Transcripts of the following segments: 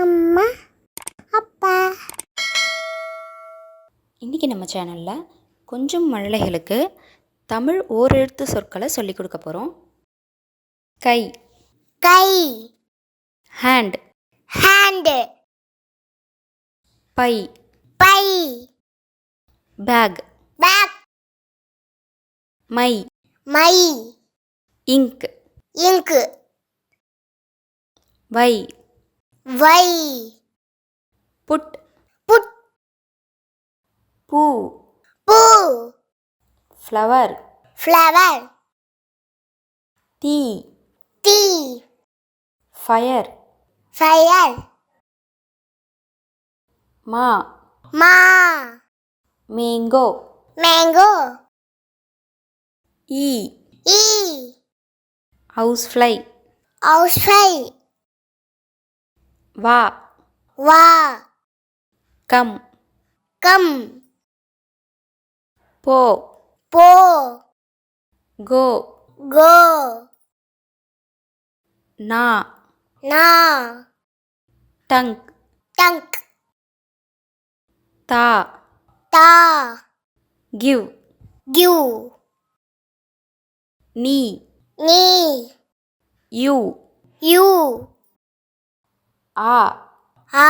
அம்மா அப்பா. இன்றைக்கி நம்ம சேனலில் கொஞ்சம் மழலைகளுக்கு தமிழ் ஓரெழுத்து சொற்களை சொல்லிக் கொடுக்க போகிறோம் கை. கை. ஹேண்ட் ஹேண்டு பை. பை. பேக் பேக் மை. மை. இங்க் இங்கு வை. வை. புட். புட். பூ. பூ. ஃப்ளவர் ஃப்ளவர் தீ டீ ஃபயர் ஃபயர் மா மா மேங்கோ மேங்கோ ஈ ஈ ஹவுஸ் ஃப்ளை ஹவுஸ் ஃப்ளை வா வா கம் கம் போ போ கோ கோ நா நா டங்க் டங்க் தா தா கிவ் கியூ நீ நீ யூ யூ ஆ. ஆ.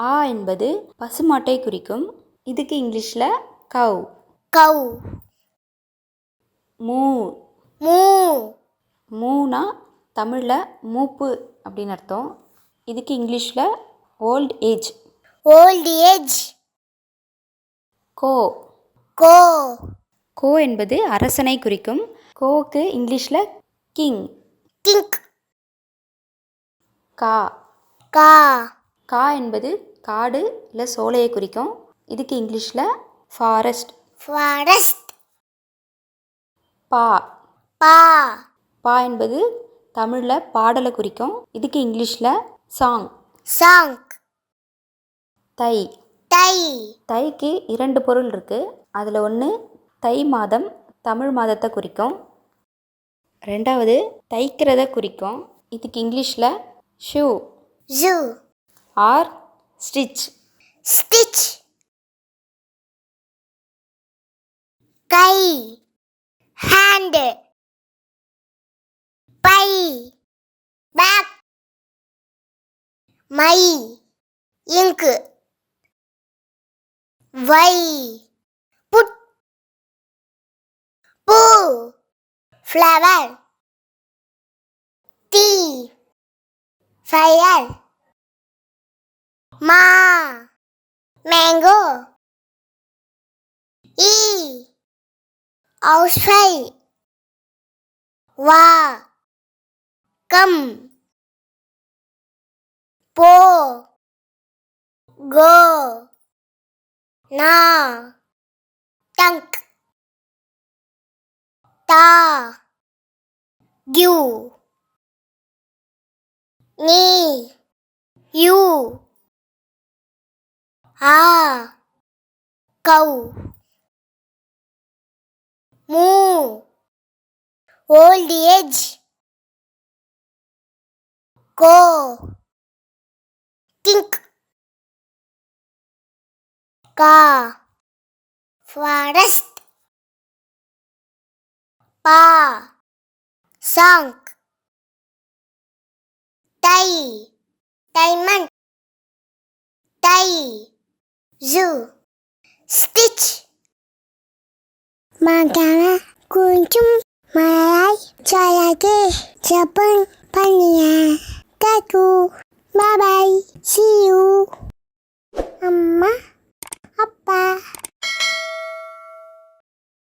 ஆ என்பது பசுமாட்டை குறிக்கும். இதுக்கு இங்கிலீஷில் கவ் கவ் மூ. மூ. மூனா தமிழில் மூப்பு அப்படின்னு அர்த்தம். இதுக்கு இங்கிலீஷில் ஓல்ட் ஏஜ். Old age. கோ. கோ. கோ என்பது அரசனை குறிக்கும். கோவுக்கு இங்கிலீஷில் கிங். கிங்க் கா. கா. கா என்பது காடு இல்லை சோலையை குறிக்கும். இதுக்கு இங்கிலீஷில் ஃபாரஸ்ட் ஃபாரஸ்ட் பா. பா. பா என்பது தமிழில் பாடலை குறிக்கும். இதுக்கு இங்கிலீஷில் சாங் சாங் தை. தை. தைக்கு இரண்டு பொருள் இருக்குது அதில் ஒன்று தை மாதம் தமிழ் மாதத்தை குறிக்கும். ரெண்டாவது தைக்கிறத குறிக்கும். இதுக்கு இங்கிலீஷில் shoe zoo. Or stitch. Stitch. கை. ஹேண்டு. பை. பேக். மை. இங்கு. வை. புட். பூ. ஃப்ளவர். டீ. ஃபயர் மா மேங்கோ ஈ ஹவுஸ் ஃப்ளை வா கம் போ கோ நா டங்க் தா கியூ நீ. யூ. ஆ. கௌ. மூ. Old age. கோ. கிங்க். கா. ஃபாரஸ்ட். பா. Song tay diamond tay zoo stitch. Magana kunchum malay chalage japan pania tatu bye bye see you mama appa